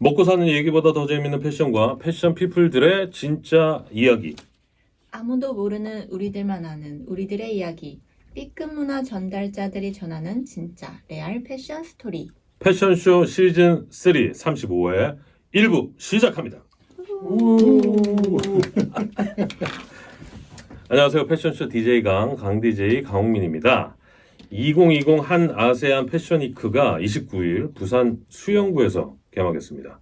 먹고 사는 얘기보다 더 재밌는 패션과 패션 피플들의 진짜 이야기. 아무도 모르는 우리들만 아는 우리들의 이야기. B급 문화 전달자들이 전하는 진짜 레알 패션 스토리. 패션쇼 시즌 3 35회 1부 시작합니다. 안녕하세요. 패션쇼 DJ 강, 강 DJ 강홍민입니다. 2020 한 아세안 패션위크가 29일 부산 수영구에서 개막했습니다.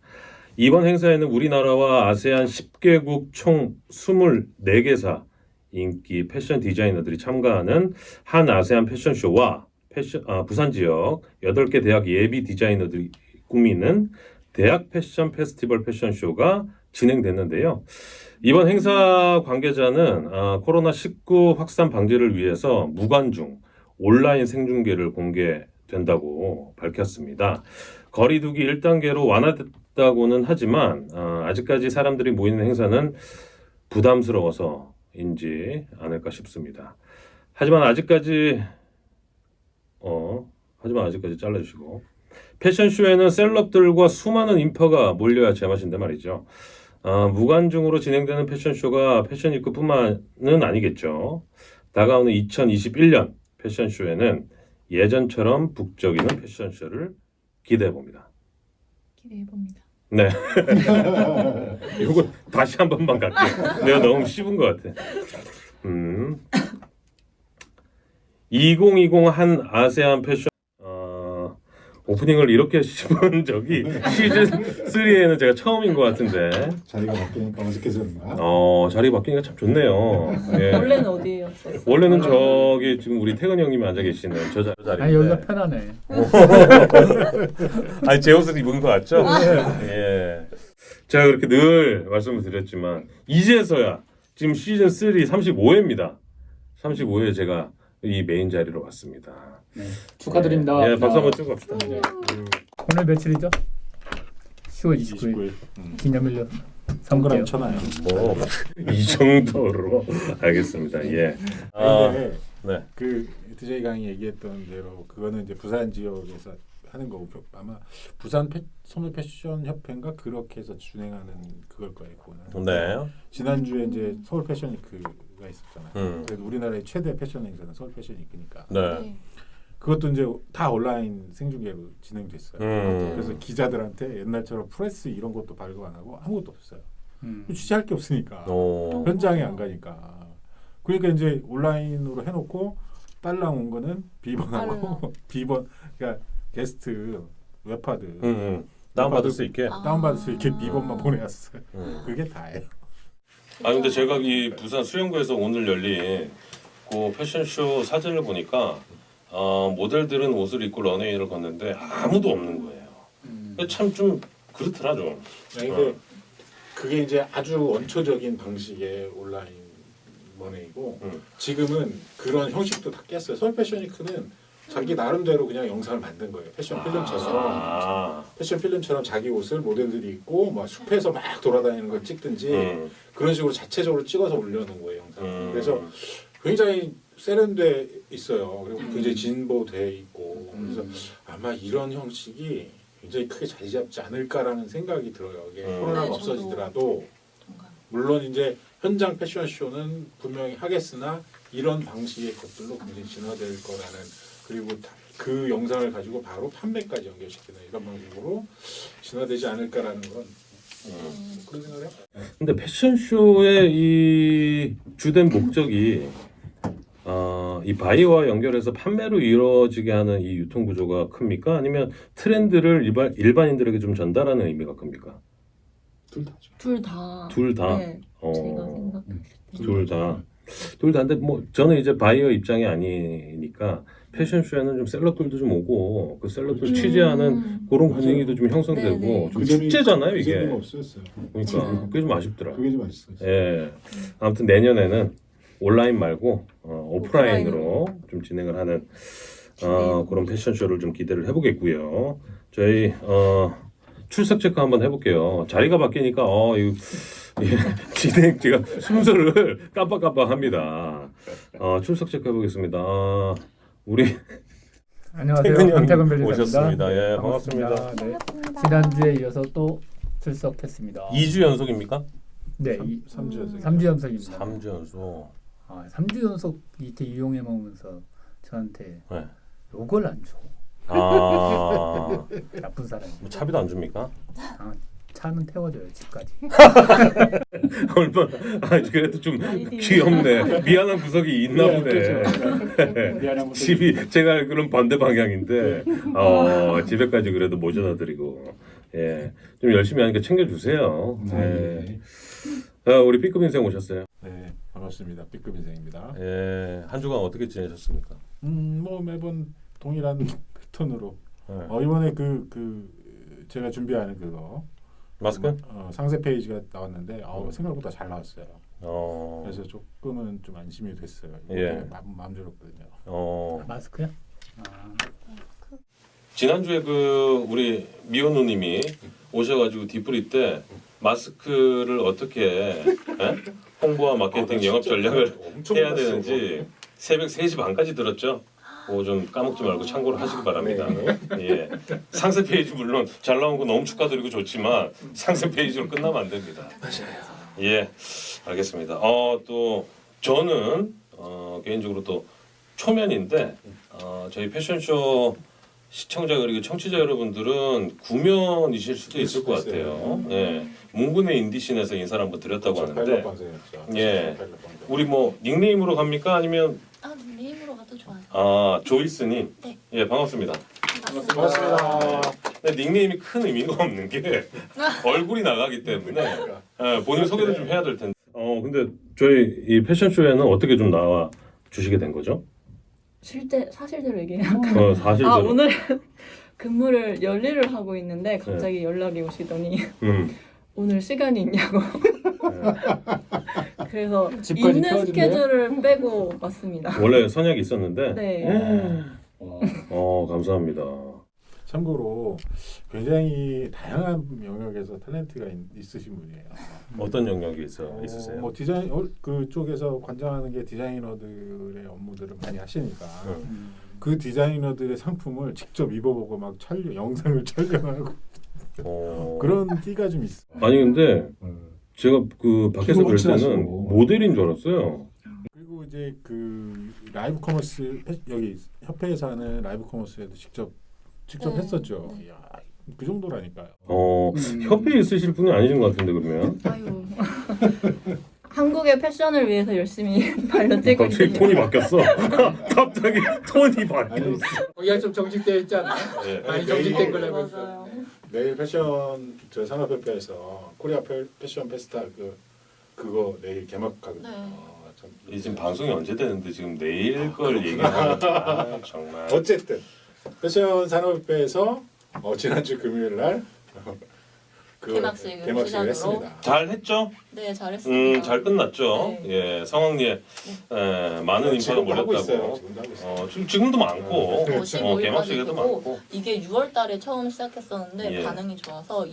이번 행사에는 우리나라와 아세안 10개국 총 24개사 인기 패션 디자이너들이 참가하는 한 아세안 패션쇼와 패션, 아, 부산 지역 8개 대학 예비 디자이너들이 꾸미는 대학 패션 페스티벌 패션쇼가 진행됐는데요. 이번 행사 관계자는 아, 코로나19 확산 방지를 위해서 무관중 온라인 생중계를 공개된다고 밝혔습니다. 거리두기 1단계로 완화됐다고는 하지만 아, 아직까지 사람들이 모이는 행사는 부담스러워서인지 않을까 싶습니다. 하지만 아직까지 어 하지만 아직까지 잘라주시고 패션쇼에는 셀럽들과 수많은 인파가 몰려야 제맛인데 말이죠. 아, 무관중으로 진행되는 패션쇼가 패션위크뿐만은 아니겠죠. 다가오는 2021년 패션쇼에는 예전처럼 북적이는 패션쇼를 기대해 봅니다. 기대해 봅니다. 네. 이거 다시 한 번만 갈게요. 내가 너무 씹은 것 같아. 음. 2020 한 아세안 패션 어, 오프닝을 이렇게 씹은 적이 시즌 3에는 제가 처음인 것 같은데 자리가 바뀌니까 어색해졌나? 어 자리 바뀌니까 참 좋네요. 예. 원래는 어디였어요? 원래는 저기 지금 우리 태근 형님이 앉아 계시는 저 자- 자리인데. 아니 여기가 편하네. 아니 제 옷을 입은 거 같죠? 예. 제가 그렇게 늘 말씀을 드렸지만 이제서야 지금 시즌 3 35회입니다. 35회 제가 이 메인 자리로 왔습니다. 네. 축하드립니다. 예, 박수 한번 치고 갑시다. 예. 오늘 며칠이죠? 10월 29일 29일. 음. 기념일로 동그라미 삼게요. 쳐놔요. 뭐 이 정도로 알겠습니다. 예. 아, 근데 네. 그 DJ 강이 얘기했던 대로 그거는 이제 부산 지역에서 하는 거고 아마 부산 패, 소매 패션 협회인가 그렇게 해서 진행하는 그걸 거예요. 그거는. 네. 지난주에 이제 서울 패션 위크 가 있었잖아요. 음. 그래도 우리나라의 최대 패션 행사는 서울 패션 위크니까. 네. 그것도 이제 다 온라인 생중계로 진행됐어요. 음. 그래서 기자들한테 옛날처럼 프레스 이런 것도 발급 안 하고 아무것도 없어요. 음. 취재할 게 없으니까. 오. 현장에 안 가니까. 그러니까 이제 온라인으로 해놓고 딸랑 온 거는 비번하고 비번 그러니까 게스트 웹하드 음, 음. 다운 받을 수 있게. 아. 다운 받을 수 있게 비번만 보내왔어요. 음. 그게 다예요. 아 근데 제가 이 부산 수영구에서 오늘 열린 그 패션쇼 사진을 보니까 어, 모델들은 옷을 입고 런웨이를 걷는데 아무도 없는 거예요. 음. 참좀 그렇더라 좀. 근데 어. 그게 이제 아주 원초적인 방식의 온라인 머니이고 음. 지금은 그런 형식도 다 깼어요. 서울 패션위크는 자기 나름대로 그냥 영상을 만든 거예요. 패션 필름처럼. 아, 패션 필름처럼 자기 옷을 모델들이 입고 막 숲에서 막 돌아다니는 걸 찍든지 음, 그런 식으로 자체적으로 찍어서 올려놓은 거예요 영상. 음. 그래서 굉장히 세련돼 있어요. 그리고 굉장히 진보돼 있고 그래서 아마 이런 형식이 굉장히 크게 자리 잡지 않을까라는 생각이 들어요. 이게 음. 코로나가 네, 저도 없어지더라도. 물론 이제 현장 패션쇼는 분명히 하겠으나 이런 방식의 것들로 굉장히 진화될 거라는 그리고 다- 그 영상을 가지고 바로 판매까지 연결시키는 이런 방식으로 진화되지 않을까라는 건 음. 그런 생각을 해요. 근데 패션쇼의 이 주된 목적이 어, 이 바이와 연결해서 판매로 이루어지게 하는 이 유통 구조가 큽니까? 아니면 트렌드를 일반 일반인들에게 좀 전달하는 의미가 큽니까? 둘 다죠. 둘 다. 둘 다. 네. 어. 제가 생각했을 때. 둘 다. 둘 다인데 뭐 저는 이제 바이어 입장이 아니니까 패션쇼에는 좀 셀럽들도 좀 오고 그 셀럽들 음. 취재하는 그런. 분위기도 좀 형성되고 네네. 좀 축제잖아요 그 이게. 없었어요. 그러니까. 그게 좀 아쉽더라. 그게 좀 맛있어요. 예. 아무튼 내년에는 온라인 말고 어, 오프라인으로 좀 진행을 하는 어, 그런 패션쇼를 좀 기대를 해보겠고요. 저희 어, 출석 체크 한번 해볼게요. 자리가 바뀌니까 어, 이거 예, 진행 제가 순서를 깜빡깜빡합니다. 어, 출석 체크 해보겠습니다. 어, 우리 안녕하세요. 태근 형 강태근 변호사입니다. 오셨습니다. 예, 반갑습니다. 네. 반갑습니다. 지난주에 이어서 또 출석했습니다. 2주 연속입니까? 네, 삼- 이, 삼주 연속. 3주 연속입니다. 3주 연속. 아, 3주 연속 이렇게 이용해 먹으면서 저한테 네. 요걸 안 줘. 아, 나쁜 사람이. 뭐 차비도 안 줍니까? 아, 차는 태워줘요 집까지. 얼마? 아, 그래도 좀. 귀엽네. 미안한 구석이 있나 네, 보네. 그렇죠. 미안한 것도 집이 제가 알기로는 반대 방향인데 어, 집에까지 그래도 모셔다 드리고 예. 좀 열심히 하니까 챙겨 주세요. 예. 아, 우리 B급 인생 오셨어요. 네, 반갑습니다. B급 인생입니다. 예. 한 주간 어떻게 지내셨습니까? 음, 뭐 매번 동일한 패턴으로. 예. 어, 이번에 그, 그 제가 준비하는 그거 마스크? 어, 상세 페이지가 나왔는데 어, 음. 생각보다 잘 나왔어요. 어. 그래서 조금은 좀 안심이 됐어요. 예. 되게 마음, 마음대로거든요. 어. 마스크야? 아, 지난주에 그 우리 미호 누님이 오셔가지고 뒷부리 때 마스크를 어떻게 예? 홍보와 마케팅 영업 전략을 해야 되는지 새벽 3시 반까지 들었죠. 뭐좀 까먹지 말고 참고를 하시기 바랍니다. 예. 상세 페이지 물론 잘 나온 거 너무 축하드리고 좋지만 상세 페이지로 끝나면 안 됩니다. 맞아요. 예, 알겠습니다. 어, 또 저는 어, 개인적으로 또 초면인데 어, 저희 패션쇼 시청자 그리고 청취자 여러분들은 구면이실 수도 있을 것 같아요. 예, 문군의 인디신에서 인사를 한번 드렸다고 하는데. 예. 우리 뭐 닉네임으로 갑니까 아니면 좋아요. 아 조이스님 네. 예 반갑습니다. 고맙습니다. 근데 닉네임이 큰 의미가 없는 게 얼굴이 나가기 때문에 예, 본인 소개를 좀 해야 될 텐데. 어 근데 저희 이 패션쇼에는 어떻게 좀 나와 주시게 된 거죠? 실제 사실대로 얘기해요. 어 사실대로. 아 오늘 근무를 열일을 하고 있는데 갑자기 연락이 오시더니 음. 오늘 시간이 있냐고. 예. 그래서 집까지 있는 태워준대요? 스케줄을 빼고 왔습니다. 원래 선약이 있었는데. 네. 어, 어 감사합니다. 참고로 굉장히 다양한 영역에서 탤런트가 있, 있으신 분이에요. 어떤 영역이 있어 어, 있으세요? 뭐 디자인 어, 그쪽에서 관장하는 게 디자이너들의 업무들을 많이 하시니까 응. 음. 그 디자이너들의 상품을 직접 입어보고 막 촬영 영상을 촬영하고 어. 그런 끼가 좀 있어. 아니 근데 제가 그 밖에서 볼 때는. 모델인 줄 알았어요. 그리고 이제 그 라이브 커머스 해- 여기 협회에서 하는 라이브 커머스에도 직접 직접 네, 했었죠. 네. 이야, 그 정도라니까요. 어 음. 협회에 있으실 분이 아니신 것 같은데 그러면 아유. 한국의 패션을 위해서 열심히 발로 뛰고 갑자기 있습니다. 톤이 바뀌었어. 갑자기 톤이 바뀌었어. 거기가 좀 정직되어 있지 않나? 예. 많이 네, 정직된 걸 네, 알고 있어. 맞아요. 내일 패션 저 산업협회에서 코리아 패- 패션 페스타 그 그거 내일 개막하거든요. 네. 아, 참. 이 지금 방송이 언제 되는데 지금 내일 걸 얘기하는 아, 정말. 어쨌든 패션 산업협회에서 어, 지난주 금요일 날 그 개막식을 개막식을 시작으로. 했습니다. 잘 했죠? 네, 잘했습니다. 음, 잘 끝났죠. 예, 상황리에 에, 많은 인파가 아, 지금도 하고 있어요. 몰렸다고. 지금도 하고 있어요. 어, 지금 지금도 많고. 네, 어, 55일까지 개막식에도 되고 많고. 이게 6월 달에 처음 시작했었는데 예. 반응이 좋아서 음.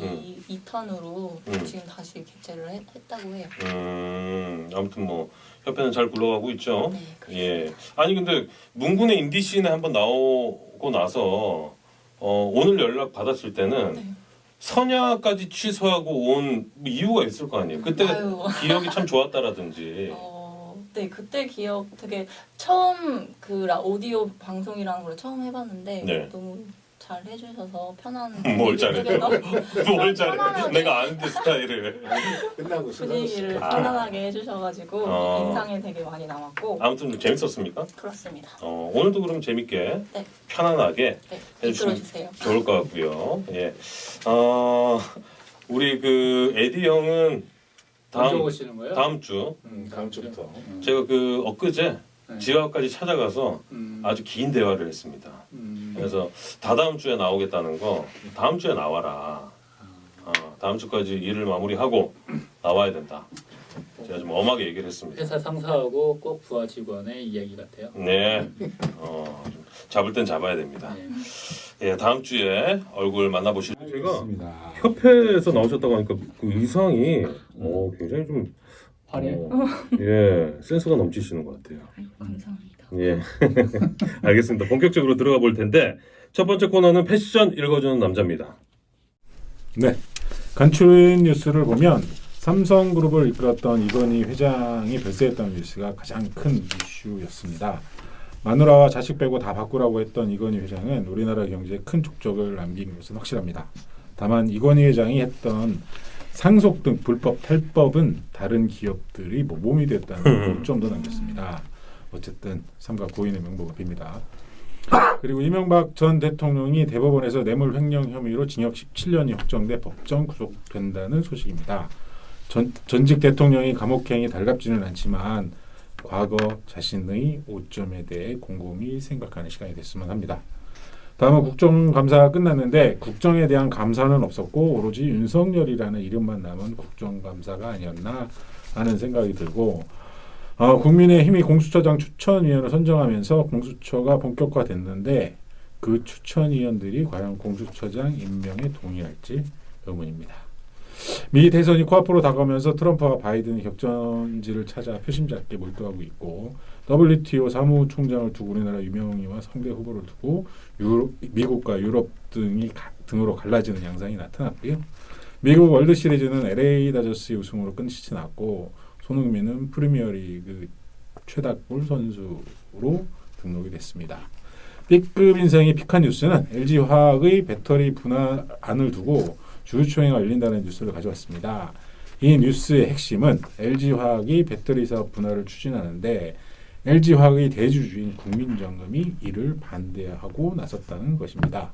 이 2탄으로 음. 지금 다시 개최를 했, 다고 해요. 음, 아무튼 뭐 협회는 잘 굴러가고 있죠. 네, 그렇습니다. 예. 아니 근데 문군의 인디 씬에 한번 나오고 나서 어, 오늘 연락 받았을 때는 네. 선야까지 취소하고 온 이유가 있을 거 아니에요. 그때 아유. 기억이 참 좋았다라든지. 어, 네, 그때 기억 되게 처음 그 라- 오디오 방송이라는 걸 처음 해봤는데 네. 너무 잘 해주셔서 편한 뭘 잘해? 분위기 속에서 뭘 잘해? 편안하게. 내가 아는데 스타일을. 끝나고 분위기를 아. 편안하게 해주셔가지고 어. 인상에 되게 많이 남았고 아무튼 좀 재밌었습니까? 그렇습니다. 어, 오늘도 그럼 재밌게 네. 편안하게 네, 해주시면. 좋을 것 같고요. 예. 어, 우리 그 에디 형은 언제 다음 오시는 거예요? 다음 주 음, 다음 주부터. 음. 제가 그 엊그제 네. 지하까지 찾아가서 음. 아주 긴 대화를 했습니다. 음. 그래서 다다음 주에 나오겠다는 거 다음 주에 나와라. 어, 다음 주까지 일을 마무리하고 나와야 된다. 제가 좀 엄하게 얘기를 했습니다. 회사 상사하고 꼭 부하 직원의 이야기 같아요. 네, 어, 좀 잡을 땐 잡아야 됩니다. 네. 예, 다음 주에 얼굴 만나보실 제가. 협회에서 나오셨다고 하니까 그 의상이 어, 굉장히 좀 어, 예 센스가 넘치시는 것 같아요. 아이고, 감사합니다. 예, 알겠습니다. 본격적으로 들어가 볼 텐데 첫 번째 코너는 패션 읽어주는 남자입니다. 네. 간추린 뉴스를 보면 삼성그룹을 이끌었던 이건희 회장이 별세했다는 뉴스가 가장 큰 이슈였습니다. 마누라와 자식 빼고 다 바꾸라고 했던 이건희 회장은 우리나라 경제에 큰 족적을 남긴 것은 확실합니다. 다만 이건희 회장이 했던 상속 등 불법 탈법은 다른 기업들이 모범이 됐다는 점도 남겼습니다. 어쨌든 삼가 고인의 명복을 빕니다. 그리고 이명박 전 대통령이 대법원에서 뇌물 횡령 혐의로 징역 17년이 확정돼 법정 구속된다는 소식입니다. 전, 전직 대통령이 감옥행이 달갑지는 않지만 과거 자신의 오점에 대해 곰곰이 생각하는 시간이 됐으면 합니다. 다음은 국정감사가 끝났는데 국정에 대한 감사는 없었고 오로지 윤석열이라는 이름만 남은 국정감사가 아니었나 하는 생각이 들고 어, 국민의힘이 공수처장 추천위원을 선정하면서 공수처가 본격화됐는데 그 추천위원들이 과연 공수처장 임명에 동의할지 의문입니다. 미 대선이 코앞으로 다가오면서 트럼프와 바이든이 격전지를 찾아 표심잡게 몰두하고 있고 WTO 사무총장을 두고 우리나라 유명인과 상대 후보를 두고 유럽, 미국과 유럽 등이 가- 등으로 갈라지는 양상이 나타났고요. 미국 월드 시리즈는 LA 다저스의 우승으로 끝이 났고 손흥민은 프리미어리그 최다골 선수로 등록이 됐습니다. B급 인생이 픽한 뉴스는 LG 화학의 배터리 분할안을 두고 주주총회가 열린다는 뉴스를 가져왔습니다. 이 뉴스의 핵심은 LG 화학이 배터리 사업 분할을 추진하는데 LG 화학의 대주주인 국민정음이 이를 반대하고 나섰다는 것입니다.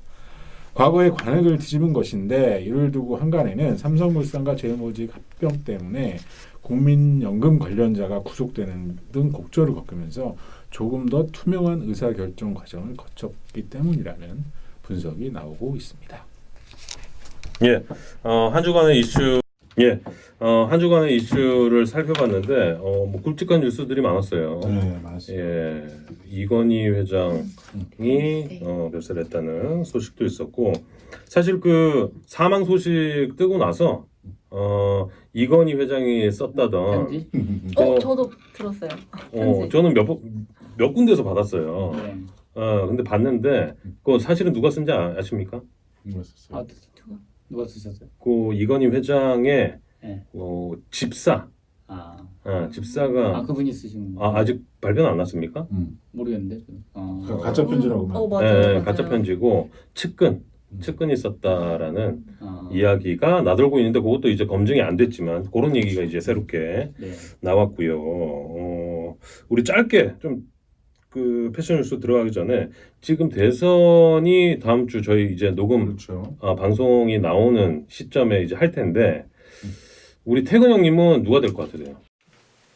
과거의 관행을 뒤집은 것인데 이를 두고 한간에는 삼성물산과 제일모직 합병 때문에 국민연금 관련자가 구속되는 등 곡절을 겪으면서 조금 더 투명한 의사결정 과정을 거쳤기 때문이라는 분석이 나오고 있습니다. 예, 어, 한 주간의 이슈, 예, 어, 한 주간의 이슈를 살펴봤는데, 어, 뭐 굵직한 뉴스들이 많았어요. 네, 맞습니다. 예, 이건희 회장이 네. 어, 멸세를 했다는 소식도 있었고, 사실 그 사망 소식 뜨고 나서, 어, 이건희 회장이 썼다던, 편지? 어, 어, 저도 들었어요. 어, 편지. 저는 몇, 번- 몇 군데서 받았어요. 네. 어, 근데 봤는데, 그 사실은 누가 쓴지 아- 아십니까? 아, 누가 쓰셨어요? 그 이건희 회장의 네. 어, 집사, 아, 어, 아 집사가 그분이 쓰신 거 아, 아직 발표는 안 났습니까? 모르겠는데. 저는. 어. 그 가짜 편지라고 어, 말. 맞아요. 네, 맞아요. 가짜 편지고 측근, 음. 측근이 썼다라는 어. 이야기가 나돌고 있는데 그것도 이제 검증이 안 됐지만 그런 얘기가 이제 새롭게 네. 나왔고요. 어, 우리 짧게 좀 그 패션 뉴스 들어가기 전에 지금 대선이 다음 주 저희 이제 녹음 그렇죠. 아, 방송이 나오는 시점에 이제 할 텐데 우리 태근 형님은 누가 될 것 같으세요?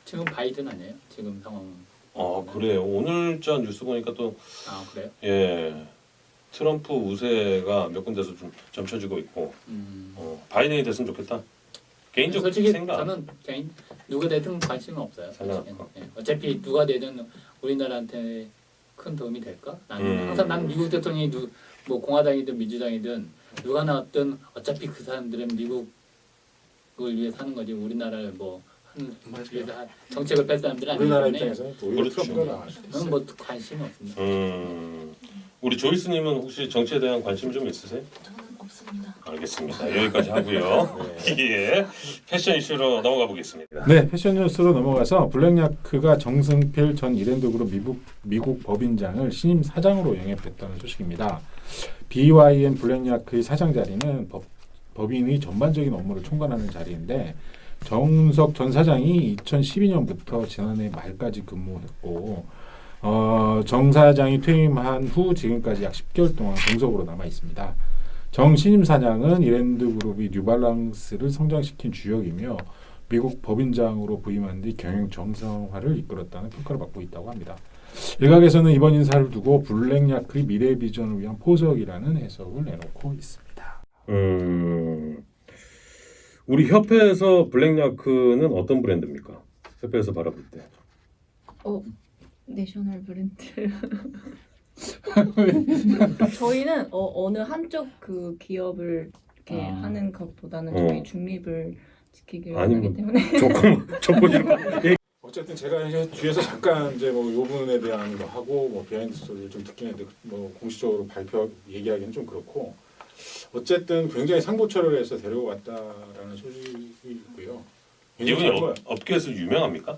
지금 바이든 아니에요? 지금 상황. 아 그래요. 오늘 자 뉴스 보니까 또 아 그래요? 예. 트럼프 우세가 몇 군데서 좀 점쳐지고 있고 음. 어, 바이든이 됐으면 좋겠다. 개인적 솔직히 생각. 저는 개인 누가 되든 관심은 없어요. 생각. 사실은. 예. 어차피 누가 되든 우리나라한테 큰 도움이 될까? 나는 음. 항상 난 미국 대통령이 누, 뭐 공화당이든 민주당이든 누가 나왔든 어차피 그 사람들은 미국을 위해 사는 거지 우리나라를 뭐 하는 위해서 한- 정책을 뺄 사람들은 아니기 우리나라 때문에 입장에서는 또 오히려 그렇죠. 트럼프가 나을 수도 저는 있어요. 뭐 관심이 없습니다. 음, 우리 조이스님은 혹시 정치에 대한 관심 좀 있으세요? 알겠습니다. 여기까지 하고요. 예, 패션 이슈로 넘어가 보겠습니다. 네, 패션 뉴스로 넘어가서 블랙야크가 정승필 전 이랜드 그룹 미국 미국 법인장을 신임 사장으로 영입했다는 소식입니다. BYM 블랙야크의 사장 자리는 법, 법인의 전반적인 업무를 총괄하는 자리인데 정석 전 사장이 2012년부터 지난해 말까지 근무했고 어, 정 사장이 퇴임한 후 지금까지 약 10개월 동안 공석으로 남아 있습니다. 정 신임 사장은 이랜드 그룹이 뉴발란스를 성장시킨 주역이며 미국 법인장으로 부임한 뒤 경영 정상화를 이끌었다는 평가를 받고 있다고 합니다. 일각에서는 이번 인사를 두고 블랙야크의 미래 비전을 위한 포석이라는 해석을 내놓고 있습니다. 음, 우리 협회에서 블랙야크는 어떤 브랜드입니까? 협회에서 바라볼 때. 내셔널 브랜드. 저희는 어, 어느 한쪽 그 기업을 이렇게 아. 하는 것보다는 어. 저희 중립을 지키기 아니, 원하기 뭐- 때문에 조건 조건이 어쨌든 제가 이제 뒤에서 잠깐 이제 뭐 요 부분에 대한 거 하고 뭐 비하인드 스토리를 좀 듣긴 했는데 뭐 공식적으로 발표 얘기하기는 좀 그렇고 어쨌든 굉장히 상부처를 해서 데리고 갔다라는 소식이 있고요. 굉장히 이분이 잘 업, 업계에서 유명합니까?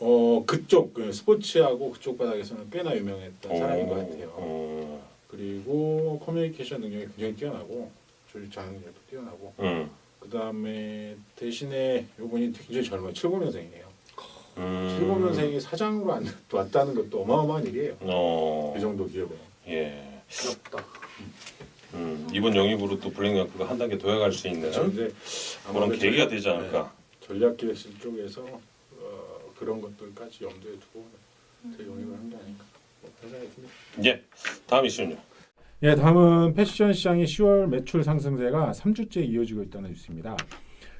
어 그쪽 그 스포츠하고 그쪽 바닥에서는 꽤나 유명했던 어, 사람인 것 같아요. 어, 그리고 커뮤니케이션 능력이 굉장히 뛰어나고 조직 장악력도 뛰어나고 음, 그 다음에 대신에 이분이 굉장히 젊어요. 70년생이에요. 음. 70년생이 사장으로 안, 왔다는 것도 어마어마한 일이에요. 어, 이 정도 기업에. 예. 부럽다. 음, 이번 영입으로 또 블랙야크가 한 단계 더 해갈 수 있는 그렇죠. 이제 그런 계기가 되지 않을까. 네, 전략기획실 쪽에서 어, 그런 것들까지 염두에 두고 제 용입을 한 게 아닌가 뭐 생각이 듭니다. 예, 다음 이슈는요. 예, 다음은 패션 시장의 10월 매출 상승세가 3주째 이어지고 있다는 뉴스입니다.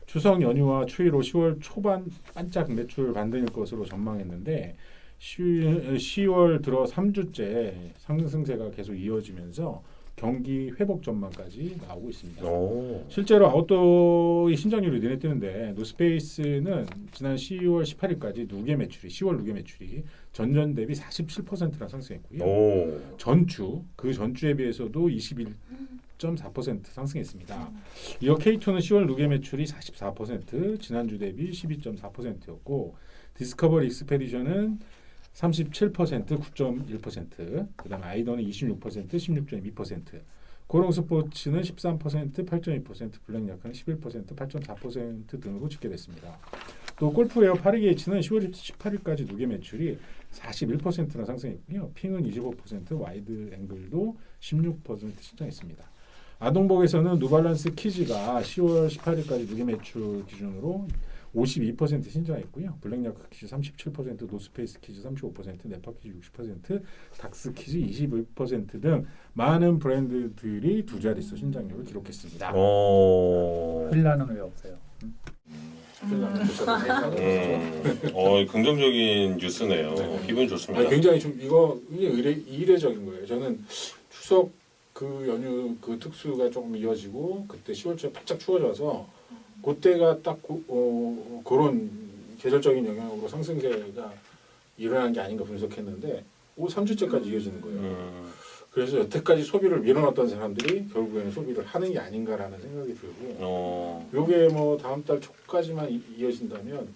추석 연휴와 추위로 10월 초반 반짝 매출 반등일 것으로 전망했는데 10 월 들어 3주째 상승세가 계속 이어지면서 경기 회복 전망까지 나오고 있습니다. 오, 실제로 아웃도어의 신장률이 눈에 띄는데 노스페이스는 지난 10월 18일까지 누계 매출이 10월 누계 매출이 전년 대비 47%나 상승했고요. 오, 전주 그 전주에 비해서도 21.4% 상승했습니다. 이어 K2는 10월 누계 매출이 44% 지난주 대비 12.4%였고 디스커버리 익스페디션은 37% 9.1% 그다음에 아이더는 26% 16.2% 고롱 스포츠는 13% 8.2% 블랙 야크는 11% 8.4% 등으로 집계됐습니다. 또 골프웨어 파리게이츠는 10월 18일까지 누계 매출이 41%나 상승했고요. 핑은 25%, 와이드 앵글도 16% 신장했습니다. 아동복에서는 누발란스 키즈가 10월 18일까지 누계 매출 기준으로 52% 신장했고요. 블랙야크 키즈 37%, 노스페이스 키즈 35%, 네파 키즈 60%, dak스 키즈 21%등 많은 브랜드들이 두 자릿수 신장률을 기록했습니다. 오, 휠라는 왜 없어요? 음, 어, 긍정적인 뉴스네요. 네. 기분 좋습니다. 아니, 굉장히 좀 이거 의례, 이례적인 거예요. 저는 추석 그 연휴 그 특수가 조금 이어지고 그때 10월초에 바짝 추워져서 그때가 딱 고, 어, 그런 계절적인 영향으로 상승세가 일어난 게 아닌가 분석했는데 오 3주째까지 이어지는 거예요. 음, 그래서 여태까지 소비를 밀어놨던 사람들이 결국에는 소비를 하는 게 아닌가라는 생각이 들고 어, 요게 뭐 다음 달 초까지만 이- 이어진다면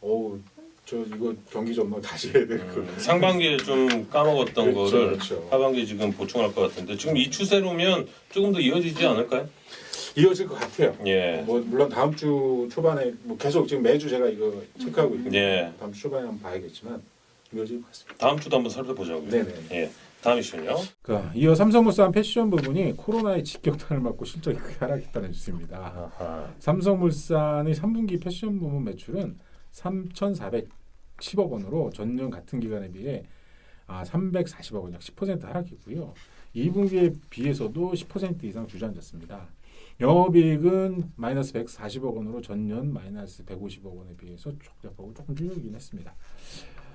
어우 저 이거 경기 전망 다시 해야 될 거. 음, 상반기에 좀 까먹었던 그렇죠, 거를 그렇죠. 하반기에 지금 보충할 것 같은데 지금 이 추세로면 조금 더 이어지지 않을까요? 이어질 것 같아요. 예, 뭐 물론 다음 주 초반에 뭐 계속 지금 매주 제가 이거 체크하고 있는데 예. 다음 주 초반에 한번 봐야겠지만 이어질 것 같습니다. 다음 주도 한번 살펴보자고요. 네네. 예, 다음 이슈는요. 그 이어 삼성물산 패션 부분이 코로나의 직격탄을 맞고 실적이 크게 하락했다는 뉴스입니다. 아하. 삼성물산의 3분기 패션 부문 매출은 3,410억 원으로 전년 같은 기간에 비해 아, 340억 원, 약 10% 하락했고요. 2분기에 비해서도 10% 이상 주저앉았습니다. 영업이익은 마이너스 140억 원으로 전년 마이너스 150억 원에 비해서 적자폭을 조금 줄이긴 했습니다.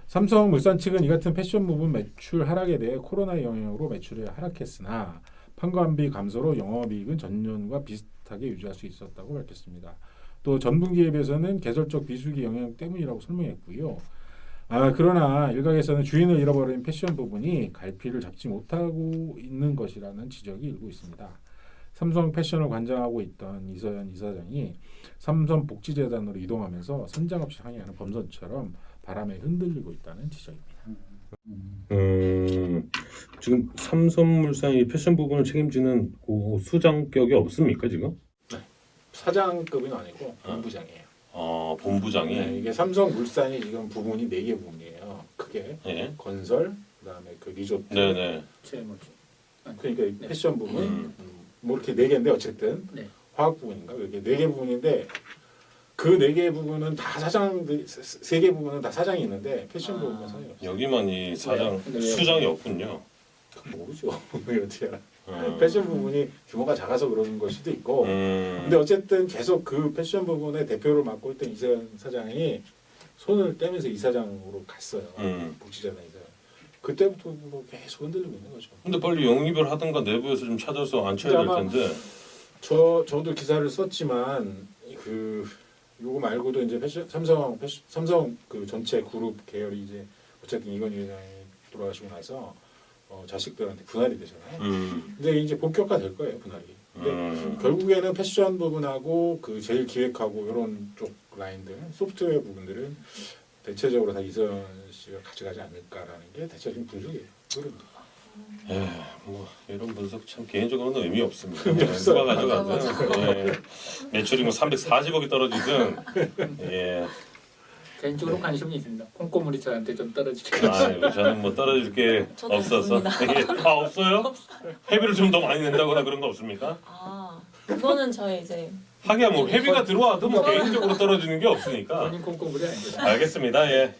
삼성물산 측은 이 같은 패션 부분 매출 하락에 대해 코로나 영향으로 매출이 하락했으나 판관비 감소로 영업이익은 전년과 비슷하게 유지할 수 있었다고 밝혔습니다. 또 전분기에 비해서는 계절적 비수기 영향 때문이라고 설명했고요. 아, 그러나 일각에서는 주인을 잃어버린 패션 부분이 갈피를 잡지 못하고 있는 것이라는 지적이 일고 있습니다. 삼성 패션을 관장하고 있던 이서연 이사장이 삼성 복지재단으로 이동하면서 선장 없이 항해하는 범선처럼 바람에 흔들리고 있다는 지적입니다. 음, 지금 삼성물산이 패션 부분을 책임지는 그 수장격이 없습니까 지금? 사장급은 아니고 본부장이에요. 어, 본부장이 네, 이게 삼성물산이 지금 부문이 네 개 부문이에요. 크게 예, 건설, 그다음에 그 리조트, 네네. 최모지. 그러니까 이 네. 패션 부분, 음. 음, 뭐 이렇게 네 개인데 어쨌든 네. 화학 부분인가 이게 네 개 부분인데 그 네 개 부분은 다 사장들 세개 부분은 다 사장이 있는데 패션 아. 부분은 사장이 없어요. 여기만 이 사장 네. 수장이 없군요. 모르죠. 왜 어떻게 알아? 음. 패션 부분이 규모가 작아서 그러는 걸 수도 있고. 음. 근데 어쨌든 계속 그 패션 부분의 대표를 맡고 있던 이세현 사장이 손을 떼면서 이사장으로 갔어요. 음. 복지재단에서. 그때부터 뭐 계속 흔들리고 있는 거죠. 근데 빨리 영입을 하든가 내부에서 좀 찾아서 앉혀야 될 아마 텐데. 저 저도 기사를 썼지만 그 요거 말고도 이제 패션 삼성 패션, 삼성 그 전체 그룹 계열이 이제 어쨌든 이건희 회장이 돌아가시고 나서 어, 자식들한테 분할이 되잖아요. 음. 근데 이제 본격화 될 거예요 분할이. 근데 음. 결국에는 패션 부분하고 그 제일 기획하고 이런 쪽 라인들 소프트웨어 부분들은 대체적으로 다 이선 씨가 가져가지 않을까라는 게 대체적인 분석이에요. 그런 에, 뭐 이런 분석 참 개인적으로는 의미 없습니다. 의미 예. 누가 가져가든 예, 매출이 뭐 340억이 떨어지든 예, 개인적으로 관심이 있습니다. 콩고물이 저한테 좀 떨어지게. 아, 저는 뭐 떨어질 게 저도 없어서. 예. 아 없어요? 회비를 좀 더 많이 낸다거나 그런 거 없습니까? 아 그거는 저희 이제 하기야 뭐 회비가 들어와도 뭐 개인적으로 떨어지는 게 없으니까 본인 콩고물이 아니라. 알겠습니다. 예.